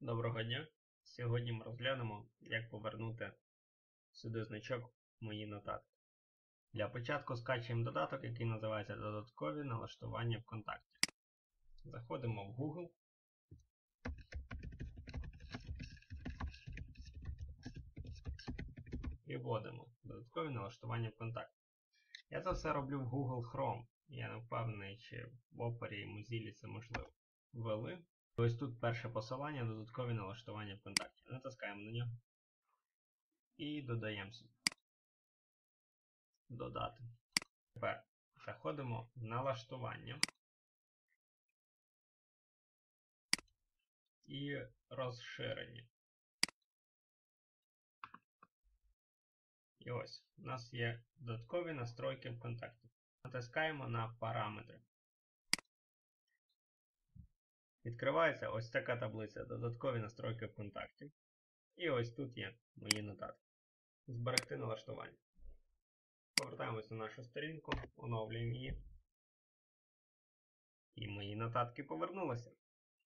Доброго дня! Сьогодні ми розглянемо, як повернути сюди значок Мої нотатки. Для початку скачуємо додаток, який називається Додаткові налаштування ВКонтакті. Заходимо в Google. І вводимо додаткові налаштування ВКонтакті. Я це все роблю в Google Chrome. Я не впевнений, чи в Opera і Mozilla це можливо. Ввели. Ось тут перше посилання, додаткові налаштування ВКонтакті. Натискаємо на нього. І додаємо. Додати. Тепер заходимо в налаштування. І розширення. І ось у нас є додаткові настройки ВКонтакті. Натискаємо на параметри. Відкривається ось така таблиця Додаткові настройки ВКонтакті. І ось тут є мої нотатки. Зберегти налаштування. Повертаємось на нашу сторінку, оновлюємо її. І мої нотатки повернулися.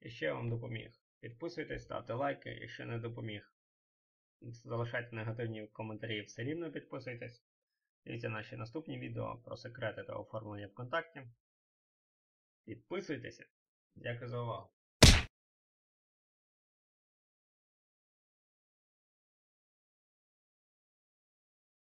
І ще я вам допоміг. Підписуйтесь, ставте лайки, якщо не допоміг. Залишайте негативні коментарі, все рівно підписуйтесь. Дивіться наші наступні відео про секрети та оформлення ВКонтакті. Підписуйтеся. Дякую за увагу.